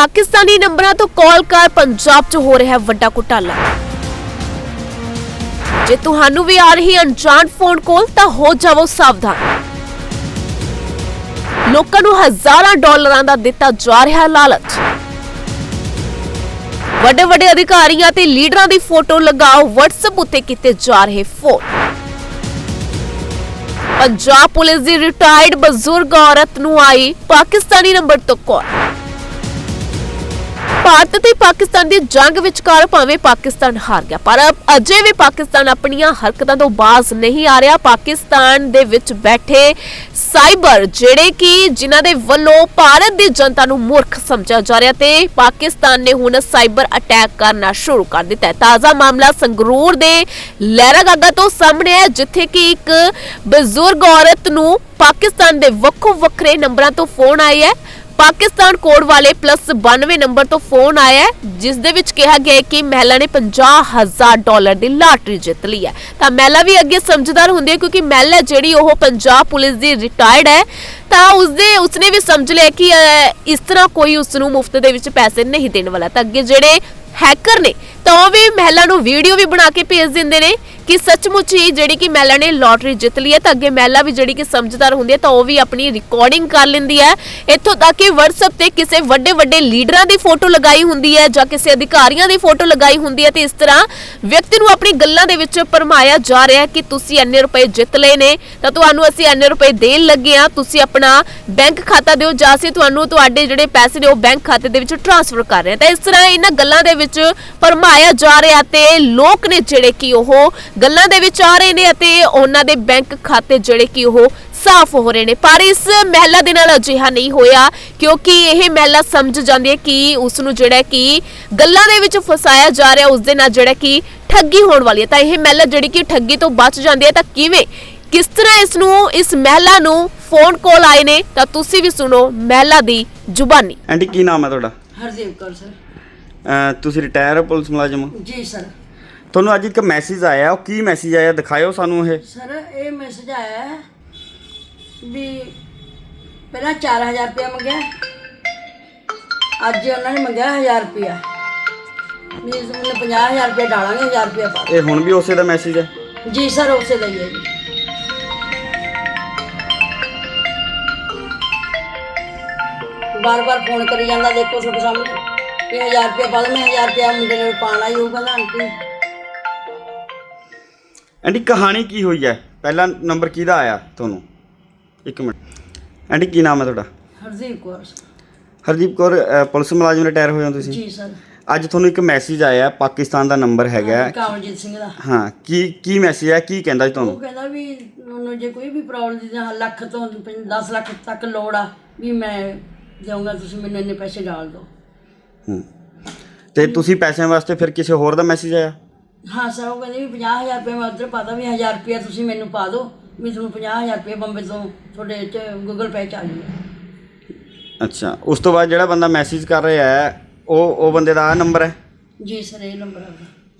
ਪਾਕਿਸਤਾਨੀ ਨੰਬਰਾਂ ਤੋਂ ਕਾਲ ਕਰ ਪੰਜਾਬ 'ਚ ਹੋ ਰਿਹਾ ਵੱਡਾ ਘੁਟਾਲਾ। ਜੇ ਤੁਹਾਨੂੰ ਵੀ ਆ ਰਹੀ ਅਣਜਾਣ ਫੋਨ ਕਾਲ, ਤਾਂ ਹੋ ਜਾਵੋ ਸਾਵਧਾਨ। ਲੋਕਾਂ ਨੂੰ ਹਜ਼ਾਰਾਂ ਡਾਲਰਾਂ ਦਾ ਦਿੱਤਾ ਜਾ ਰਿਹਾ ਲਾਲਚ। ਵੱਡੇ ਵੱਡੇ ਅਧਿਕਾਰੀਆਂ ਤੇ ਲੀਡਰਾਂ ਦੀ ਫੋਟੋ ਲਗਾਓ, WhatsApp ਉੱਤੇ ਕੀਤੇ ਜਾ ਰਹੇ ਫੋਨ। ਪੰਜਾਬ ਪੁਲਿਸ ਦੀ ਰਿਟਾਇਰਡ ਬਜ਼ੁਰਗ ਔਰਤ ਨੂੰ ਆਈ ਪਾਕਿਸਤਾਨੀ ਨੰਬਰ ਤੋਂ ਕਾਲ। ਭਾਰਤ ਤੇ ਪਾਕਿਸਤਾਨ ਦੀ ਜੰਗ ਵਿਚਕਾਰ ਭਾਵੇਂ ਪਾਕਿਸਤਾਨ ਹਾਰ ਗਿਆ, ਪਰ ਅਜੇ ਵੀ ਪਾਕਿਸਤਾਨ ਆਪਣੀਆਂ ਹਰਕਤਾਂ ਤੋਂ ਬਾਜ਼ ਨਹੀਂ ਆ ਰਿਹਾ। ਪਾਕਿਸਤਾਨ ਦੇ ਵਿੱਚ ਬੈਠੇ ਸਾਈਬਰ, ਜਿਹੜੇ ਕਿ ਜਿਨ੍ਹਾਂ ਦੇ ਵੱਲੋਂ ਭਾਰਤ ਦੀ ਜਨਤਾ ਨੂੰ ਮੂਰਖ ਸਮਝਿਆ ਜਾ ਰਿਹਾ ਤੇ ਪਾਕਿਸਤਾਨ ਨੇ ਹੁਣ ਸਾਈਬਰ ਅਟੈਕ ਕਰਨਾ ਸ਼ੁਰੂ ਕਰ ਦਿੱਤਾ ਹੈ। ਤਾਜ਼ਾ ਮਾਮਲਾ ਸੰਗਰੂਰ ਦੇ ਲਹਿਰਾਗਾਗਾ ਤੋਂ ਸਾਹਮਣੇ ਹੈ, ਜਿੱਥੇ ਕਿ ਇੱਕ ਬਜ਼ੁਰਗ ਔਰਤ ਨੂੰ ਪਾਕਿਸਤਾਨ ਦੇ ਵੱਖੋ ਵੱਖਰੇ ਨੰਬਰਾਂ ਤੋਂ ਫੋਨ ਆਇਆ ਹੈ। ਪਾਕਿਸਤਾਨ ਕੋਡ ਵਾਲੇ ਪਲੱਸ 92 ਨੰਬਰ ਤੋਂ ਫੋਨ ਆਇਆ ਜਿਸ ਦੇ ਵਿੱਚ ਕਿਹਾ ਗਿਆ ਕਿ ਮਹਿਲਾ ਨੇ 50000 ਡਾਲਰ ਦੀ ਲਾਟਰੀ ਜਿੱਤ ਲਈ ਹੈ। ਤਾਂ ਮਹਿਲਾ ਵੀ ਅੱਗੇ ਸਮਝਦਾਰ ਹੁੰਦੀ ਹੈ, ਕਿਉਂਕਿ ਮਹਿਲਾ ਜਿਹੜੀ ਉਹ ਪੰਜਾਬ ਪੁਲਿਸ ਦੀ ਰਿਟਾਇਰਡ ਹੈ, ਤਾਂ ਉਸਦੇ, ਉਸਨੇ ਵੀ ਸਮਝ ਲਿਆ ਕਿ ਇਸ ਤਰ੍ਹਾਂ ਕੋਈ ਉਸ ਨੂੰ ਮੁਫਤ ਦੇ ਵਿੱਚ ਪੈਸੇ ਨਹੀਂ ਦੇਣ ਵਾਲਾ। ਤਾਂ ਅੱਗੇ ਜਿਹੜੇ ਹੈਕਰ ਨੇ ਤਾਂ ਉਹ ਵੀ ਮਹਿਲਾ ਨੂੰ ਵੀਡੀਓ ਵੀ ਬਣਾ ਕੇ ਭੇਜ ਦਿੰਦੇ ਨੇ ਕਿ ਸੱਚਮੁੱਚ ਹੀ ਜਿਹੜੀ ਕਿ ਮਹਿਲਾ ਨੇ ਲਾਟਰੀ ਜਿੱਤ ਲਈ ਹੈ ਤਾਂ ਅੱਗੇ ਮਹਿਲਾ ਵੀ ਜਿਹੜੀ ਕਿ ਸਮਝਦਾਰ ਹੁੰਦੀ ਹੈ ਤਾਂ ਉਹ ਵੀ ਆਪਣੀ ਰਿਕਾਰਡਿੰਗ ਕਰ ਲੈਂਦੀ ਹੈ। ਇੱਥੋਂ ਤੱਕ ਕਿ WhatsApp ਤੇ ਕਿਸੇ ਵੱਡੇ ਵੱਡੇ ਲੀਡਰਾਂ ਦੀ ਫੋਟੋ ਲਗਾਈ ਹੁੰਦੀ ਹੈ ਜਾਂ ਕਿਸੇ ਅਧਿਕਾਰੀਆਂ ਦੀ ਫੋਟੋ ਲਗਾਈ ਹੁੰਦੀ ਹੈ ਤੇ ਇਸ ਤਰ੍ਹਾਂ ਵਿਅਕਤੀ ਨੂੰ ਆਪਣੀ ਗੱਲਾਂ ਦੇ ਵਿੱਚ ਭਰਮਾਇਆ ਜਾ ਰਿਹਾ ਹੈ ਕਿ ਤੁਸੀਂ ਇੰਨੇ ਰੁਪਏ ਜਿੱਤ ਲਏ ਨੇ, ਤਾਂ ਤੁਹਾਨੂੰ ਅਸੀਂ ਇੰਨੇ ਰੁਪਏ ਦੇਣ ਲੱਗੇ ਆ ਤੁਸੀਂ ਆਪਣਾ ਬੈਂਕ ਖਾਤਾ ਦਿਓ ਜਾਂ ਅਸੀਂ ਤੁਹਾਨੂੰ ਤੁਹਾਡੇ ਜਿਹੜੇ ਪੈਸੇ ਨੇ ਉਹ ਬੈਂਕ ਖਾਤੇ ਦੇ ਵਿੱਚ ਟ੍ਰਾਂਸਫਰ ਕਰ ਰਹੇ ਹਾਂ। ਤਾਂ ਇਸ ਤਰ੍ਹਾਂ ਇਹਨਾਂ ਗੱਲਾਂ ਦੇ ਵਿੱਚ ਭਰਮਾਇਆ ਜਾ ਰਿਹਾ ਤੇ ਲੋਕ ਨੇ ਜਿਹੜੇ ਕਿ ਉਹ ਗੱਲਾਂ ਦੇ ਵਿੱਚ ਆ ਰਹੇ ਨੇ ਅਤੇ ਉਹਨਾਂ ਦੇ ਬੈਂਕ ਖਾਤੇ ਜਿਹੜੇ ਕਿ ਉਹ ਸਾਫ਼ ਹੋ ਰਹੇ ਨੇ। ਪਰ ਇਸ ਮਹਿਲਾ ਦੇ ਨਾਲ ਅਜਿਹਾ ਨਹੀਂ ਹੋਇਆ ਕਿਉਂਕਿ ਇਹ ਮਹਿਲਾ ਸਮਝ ਜਾਂਦੀ ਹੈ ਕਿ ਉਸ ਨੂੰ ਜਿਹੜਾ ਕਿ ਗੱਲਾਂ ਦੇ ਵਿੱਚ ਫਸਾਇਆ ਜਾ ਰਿਹਾ ਉਸ ਦੇ ਨਾਲ ਜਿਹੜਾ ਕਿ ਠੱਗੀ ਹੋਣ ਵਾਲੀ ਹੈ। ਤਾਂ ਇਹ ਮਹਿਲਾ ਜਿਹੜੀ ਕਿ ਠੱਗੀ ਤੋਂ ਬਚ ਜਾਂਦੀ ਹੈ ਤਾਂ ਕਿਵੇਂ ਕਿਸ ਤਰ੍ਹਾਂ ਇਸ ਨੂੰ ਇਸ ਮਹਿਲਾ ਨੂੰ ਫੋਨ ਕਾਲ ਆਏ ਨੇ ਤਾਂ ਤੁਸੀਂ ਵੀ ਸੁਣੋ ਮਹਿਲਾ ਦੀ ਜ਼ੁਬਾਨੀ। ਆਂਟੀ ਕੀ ਨਾਮ ਹੈ ਤੁਹਾਡਾ? ਹਰਦੇਵ ਕੌਰ ਸਰ। ਤੁਸੀਂ ਰਿਟਾਇਰ ਹੋ ਪੁਲਿਸ ਮੁਲਾਜ਼ਮ? ਹੋ? ਜੀ ਸਰ। ਤੁਹਾਨੂੰ ਅੱਜ ਇੱਕ ਮੈਸੇਜ ਆਇਆ ਉਹ ਕੀ ਮੈਸੇਜ ਆਇਆ? ਦਿਖਾਇਓ ਸਾਨੂੰ ਇਹ। ਸਰ ਇਹ ਮੈਸੇਜ ਆਇਆ ਹੈ ਵੀ ਪਹਿਲਾਂ 4000 ਰੁਪਇਆ ਮੰਗਿਆ ਅੱਜ ਉਹਨਾਂ ਨੇ ਮੰਗਿਆ 1000 ਰੁਪਇਆ। ਵੀ ਮੈਨੂੰ 50000 ਰੁਪਇਆ ਡਾਲਾਂਗੇ 1000 ਰੁਪਇਆ ਪਾ ਇਹ ਹੁਣ ਵੀ ਉਸੇ ਦਾ ਮੈਸੇਜ ਹੈ? ਦਿਓ। ਜੀ ਸਰ ਉਸੇ ਦਾ ਹੀ ਹੈ ਜੀ। ਬਾਰ-ਬਾਰ ਫੋਨ ਕਰੀ ਜਾਂਦਾ ਦੇਖੋ ਤੁਹਾਡੇ ਸਾਹਮਣੇ। ਵੀ 1000 ਰੁਪਇਆ ਪਾ ਦੇ ਮੈਂ 1000 ਰੁਪਇਆ ਮੁੰਡੇ ਨੇ ਪਾਣਾ ਹੀ ਉਹ ਕਹਿੰਦਾ ਆਂਟੀ। ਆਂਟੀ ਕਹਾਣੀ ਕੀ ਹੋਈ ਹੈ? ਪਹਿਲਾ ਨੰਬਰ ਕਿਹਦਾ ਆਇਆ ਤੁਹਾਨੂੰ? ਇੱਕ ਮਿੰਟ। ਆਂਟੀ ਕੀ ਨਾਮ ਹੈ ਤੁਹਾਡਾ? ਹਰਦੇਵ ਕੌਰ। ਹਰਦੀਪ ਕੌਰ ਪੁਲਿਸ ਮੁਲਾਜ਼ਮ ਰਿਟਾਇਰ ਹੋਏ ਹੋ ਤੁਸੀਂ? ਜੀ ਸਰ। ਅੱਜ ਤੁਹਾਨੂੰ ਇੱਕ ਮੈਸੇਜ ਆਇਆ ਪਾਕਿਸਤਾਨ ਦਾ ਨੰਬਰ ਹੈਗਾ। ਹੈ। ਕਾਮਲਜੀਤ ਸਿੰਘ ਦਾ। ਹਾਂ ਕੀ ਕੀ ਮੈਸੇਜ ਹੈ? ਕੀ ਕਹਿੰਦਾ ਜੀ ਉਹ ਤੁਹਾਨੂੰ ਕਹਿੰਦਾ ਵੀ ਉਹਨੂੰ ਜੇ ਕੋਈ ਵੀ ਪ੍ਰੋਬਲਮ ਦੀ ਜਾਂ ਲੱਖ ਤੋਂ 10 ਲੱਖ ਤੱਕ ਲੋੜ ਆ ਵੀ ਮੈਂ ਦੇਵਾਂਗਾ ਤੁਸੀਂ ਮੈਨੂੰ ਇੰਨੇ ਪੈਸੇ ਡਾਲ ਦਿਓ। ਹੂੰ। ਤੇ ਤੁਸੀਂ ਪੈਸਿਆਂ ਵਾਸਤੇ ਫਿਰ ਕਿਸੇ ਹੋਰ ਦਾ ਮੈਸੇਜ ਆਇਆ? ਹਾਂ ਸਰ ਉਹ ਕਹਿੰਦੇ ਵੀ 50000 ਰੁਪਏ ਮੈਂ ਉਧਰ ਪਾਦਾ ਵੀ 1000 ਰੁਪਏ ਤੁਸੀਂ ਮੈਨੂੰ ਪਾ ਦਿਓ। ਵੀ ਤੁਹਾਨੂੰ 50000 ਰੁਪਏ ਬੰਬੇ ਤੋਂ ਤੁਹਾਡੇ ਚ ਗੂਗਲ ਪੇ ਚ ਆ ਜੂਗਾ ਅੱਛਾ ਉਸ ਤੋਂ ਬਾਅਦ ਜਿਹੜਾ ਬੰਦਾ ਮੈਸੇਜ ਕਰ ਰਿਹਾ ਹੈ ਉਹ ਉਹ ਬੰਦੇ ਦਾ ਆ ਨੰਬਰ ਹੈ? ਜੀ ਸਰ ਇਹ ਨੰਬਰ ਆ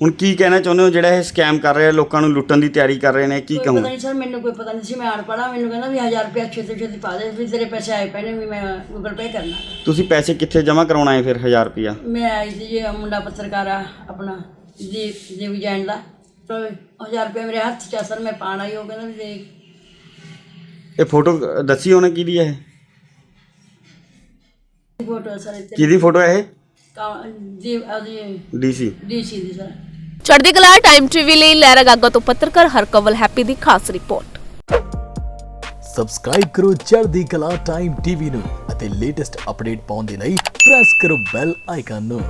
ਹੁਣ ਕੀ ਕਹਿਣਾ ਚਾਹੁੰਦੇ ਹੋ? ਜਿਹੜਾ ਇਹ ਸਕੈਮ ਕਰ ਰਹੇ ਲੋਕਾਂ ਨੂੰ ਲੁੱਟਣ ਦੀ ਤਿਆਰੀ ਕਰ ਰਹੇ ਨੇ ਕੀ ਕੋਈ ਕਹੂੰ ਪਤਾ ਨਹੀਂ ਸਰ ਮੈਨੂੰ ਕੋਈ ਪਤਾ ਨਹੀਂ ਸੀ ਮੈਂ ਅਨਪੜ੍ਹ ਹਾਂ ਮੈਨੂੰ ਕਹਿੰਦਾ ਵੀ 1000 ਰੁਪਏ ਛੇਤੀ ਛੇਤੀ ਪਾ ਦੇ ਵੀ ਤੇਰੇ ਪੈਸੇ ਆਏ ਪਏ ਨੇ ਵੀ ਮੈਂ ਗੂਗਲ ਪੇ ਕਰਨਾ। ਤੁਸੀਂ ਪੈਸੇ ਕਿੱਥੇ ਜਮ੍ਹਾਂ ਕਰਾਉਣਾ ਹੈ ਫਿਰ 1000 ਰੁਪਿਆ ਮੈਂ ਆਈ ਸੀ ਜੀ ਮੁੰਡਾ ਪੱਤਰਕਾਰ ਆ ਆਪਣਾ ਜੀ ਦੇਵ ਜੈਨ ਦਾ। ਤਾਂ 1000 ਰੁਪਏ ਮੇਰੇ ਹੱਥ 'ਚ ਆ ਸਰ ਮੈਂ ਪਾਣਾ ਹੀ ਉਹ ਕਹਿੰਦਾ ਵੀ ਦੇਖ। ਇਹ ਫੋਟੋ ਦੱਸੀ ਉਹਨੇ ਕਿਹਦੀ ਹੈ ਇਹ? ਫੋਟੋ ਸਰ ਇੱਥੇ? ਕਿਹਦੀ ਫੋਟੋ ਹੈ ਇਹ? ਕਾ- ਜੀ ਉਹਦੀ ਡੀਸੀ। ਡੀਸੀ ਦੀ ਸਰ। ਚੜ੍ਹਦੀ ਕਲਾ ਟਾਈਮ ਟੀਵੀ ਲਈ ਲਹਿਰਾ ਗਾਗਾ ਤੋਂ ਪੱਤਰਕਾਰ ਹਰਕਵਲ ਹੈਪੀ ਦੀ ਖਾਸ ਰਿਪੋਰਟ। ਸਬਸਕ੍ਰਾਈਬ ਕਰੋ ਚੜ੍ਹਦੀ ਕਲਾ ਟਾਈਮ ਟੀਵੀ ਨੂੰ ਅਤੇ ਲੇਟੈਸਟ ਅਪਡੇਟ ਪਾਉਣ ਦੇ ਲਈ ਪ੍ਰੈਸ ਕਰੋ ਬੈਲ ਆਈਕਨ ਨੂੰ।